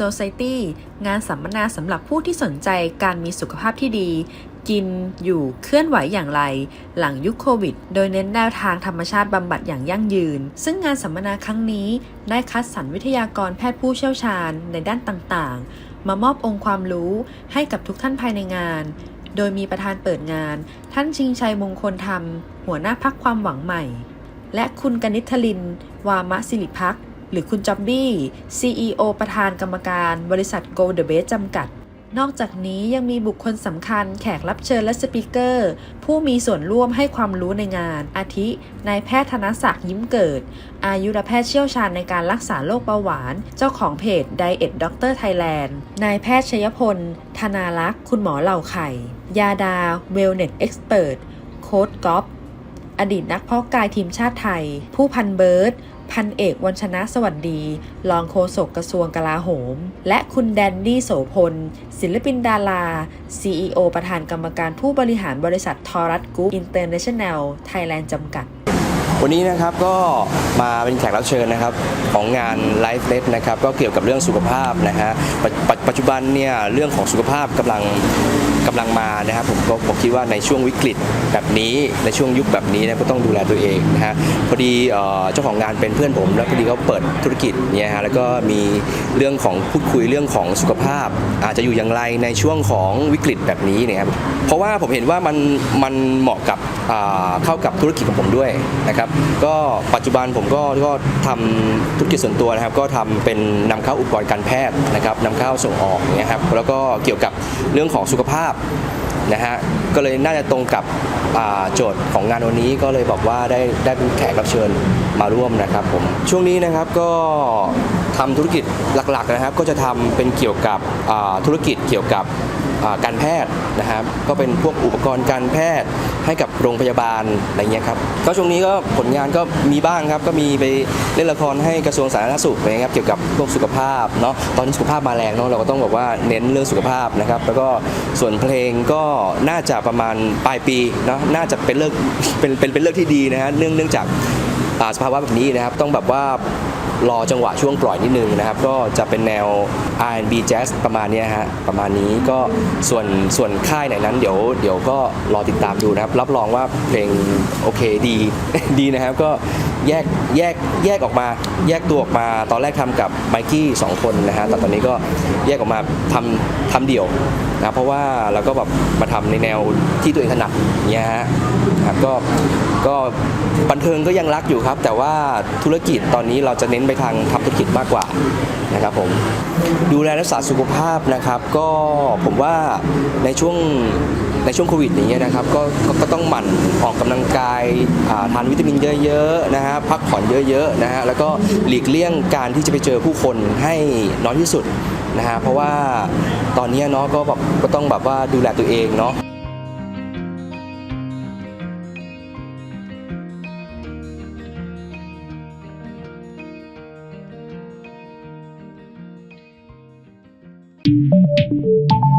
Society งานสัมมนาสำหรับผู้ที่สนใจการมีสุขภาพที่ดี กินอยู่เคลื่อนไหวอย่างไร หลังยุคโควิด โดยเน้นแนวทางธรรมชาติบำบัดอย่างยั่งยืน ซึ่งงานสัมมนาครั้งนี้ได้คัดสรรวิทยากรแพทย์ผู้เชี่ยวชาญในด้านต่างๆ มามอบองค์ความรู้ให้กับทุกท่านภายในงาน โดยมีประธานเปิดงาน ท่านชิงชัยมงคลธรรม หัวหน้าพักความหวังใหม่ และคุณกนิษฐลิน วามะสิริพัก หรือคุณจ็อบบี้ CEO ประธานกรรมการบริษัท Go The Best จำกัด นอกจากนี้ยังมีบุคคลสำคัญแขกรับเชิญและสปิเกอร์ ผู้มีส่วนร่วมให้ความรู้ในงาน อาทิ นายแพทย์ธนศักดิ์ยิ้มเกิด อายุรแพทย์เชี่ยวชาญในการรักษาโรคเบาหวาน เจ้าของเพจ Diet Doctor Thailand นายแพทย์ชยพล ธนารักษ์ คุณหมอเหล่าไข่ ยาดา Wellness Expert โค้ดก๊อฟ อดีตนักเพาะกายทีมชาติไทย ผู้พันเบิร์ดพันเอกวันชนะสวัสดี รองโฆษกกระทรวงกลาโหม และคุณแดนดี้โสพล ศิลปินดารา CEO ประธานกรรมการผู้บริหารบริษัททอรัสกรุ๊ปอินเตอร์เนชั่นแนลไทยแลนด์จำกัด วันนี้นะครับก็มาเป็นแขกรับเชิญนะครับของงาน Life l e t นะครับก็เกี่ยวกับเรื่องสุขภาพนะฮะปปปัจจุบันเนี่ยเรื่องของสุขภาพกำลัง กำลังมานะครับผมก็ผมคิดว่าในช่วงวิกฤตแบบนี้ในช่วงยุคแบบนี้นะก็ต้องดูแลตัวเองนะฮะพอดีเอ่อเจ้าของงานเป็นเพื่อนผม แล้วพอดีเขาเปิดธุรกิจเนี่ยฮะแล้วก็มีเรื่องของพูดคุยเรื่องของสุขภาพ อาจจะอยู่อย่างไรในช่วงของวิกฤตแบบนี้เนี่ยครับเพราะว่าผมเห็นว่ามันมันเหมาะกับอ่าเข้ากับธุรกิจของผมด้วยนะครับก็ปัจจุบันผมก็ก็ทำธุรกิจส่วนตัวนะครับก็ทำเป็นนำเข้าอุปกรณ์การแพทย์นะครับนำเข้าส่งออกเนี่ยครับแล้วก็เกี่ยวกับเรื่องของสุขภาพนะฮะก็เลยน่าจะตรงกับโจทย์ของงานวันนี้ก็เลยบอกว่าได้ได้เป็นแขกรับเชิญมาร่วมนะครับผมช่วงนี้นะครับก็ทำธุรกิจหลักๆนะครับ ก็จะทำเป็นเกี่ยวกับธุรกิจเกี่ยวกับ การแพทย์นะครับ ก็เป็นพวกอุปกรณ์การแพทย์ให้กับโรงพยาบาลอะไรเงี้ยครับก็ช่วงนี้ก็ผลงานก็มีบ้างครับ ก็มีไปเล่นละครให้กระทรวงสาธารณสุขอะไรเงี้ยครับเกี่ยวกับพวกสุขภาพเนาะตอนนี้สุขภาพมาแรงเนาะเราก็ต้องบอกว่าเน้นเรื่องสุขภาพนะครับ แล้วก็ส่วนเพลงก็น่าจะประมาณปลายปีเนาะน่าจะเป็นเลิกเป็นเป็นเป็นเลิกที่ดีนะฮะเนื่องเนื่องจากอ่าสภาวะแบบนี้นะครับต้องแบบว่า รอจังหวะช่วงปล่อยนิดนึงนะครับ ก็จะเป็นแนว R&B Jazz ประมาณนี้ฮะประมาณนี้ก็ส่วนส่วนค่ายไหนนั้นเดี๋ยวเดี๋ยวก็รอติดตามดูนะครับ รับรองว่าเพลงโอเคดีดีนะครับก็แยกแยกแยกออกมาแยกตัวออกมา ตอนแรกทำกับไมกี้สองคนนะฮะแต่ตอนนี้ก็แยกออกมาทำทำเดี่ยวนะเพราะว่าเราก็แบบมาทำในแนวที่ตัวเองถนัดเนี่ยฮะครับก็ก็บันเทิงก็ยังรักอยู่ครับ แต่ว่าธุรกิจตอนนี้เราจะเน้นไปทางทำธุรกิจมากกว่านะครับผมดูแลรักษาสุขภาพนะครับ ก็ผมว่าในช่วงในช่วงโควิดอย่างเงี้ยนะครับก็ก็ก็ต้องหมั่นออกกำลังกายทานวิตามินเยอะๆนะฮะพักผ่อนเยอะๆนะฮะแล้วก็หลีกเลี่ยงการที่จะไปเจอผู้คนให้น้อยที่สุดนะฮะเพราะว่าตอนนี้เนาะก็แบบก็ต้องแบบว่าดูแลตัวเองเนาะ Thank